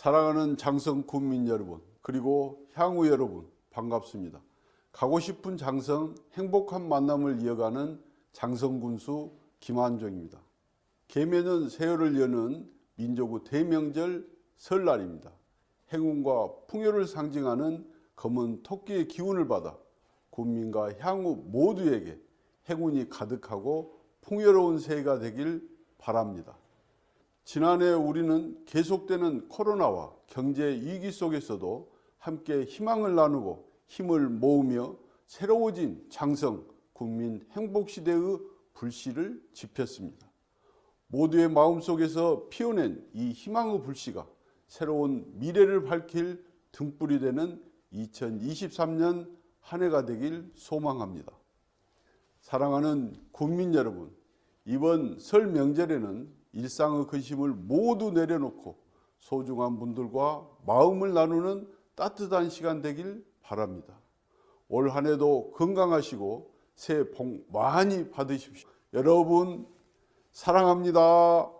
사랑하는 장성 국민 여러분, 그리고 향후 여러분, 반갑습니다. 가고 싶은 장성 행복한 만남을 이어가는 장성군수 김한종입니다. 개면은 세월을 여는 민족의 대명절 설날입니다. 행운과 풍요를 상징하는 검은 토끼의 기운을 받아 국민과 향후 모두에게 행운이 가득하고 풍요로운 새해가 되길 바랍니다. 지난해 우리는 계속되는 코로나와 경제 위기 속에서도 함께 희망을 나누고 힘을 모으며 새로워진 장성 국민 행복 시대의 불씨를 지폈습니다. 모두의 마음속에서 피어낸 이 희망의 불씨가 새로운 미래를 밝힐 등불이 되는 2023년 한 해가 되길 소망합니다. 사랑하는 국민 여러분, 이번 설 명절에는 일상의 근심을 모두 내려놓고 소중한 분들과 마음을 나누는 따뜻한 시간 되길 바랍니다. 올 한 해도 건강하시고 새해 복 많이 받으십시오. 여러분 사랑합니다.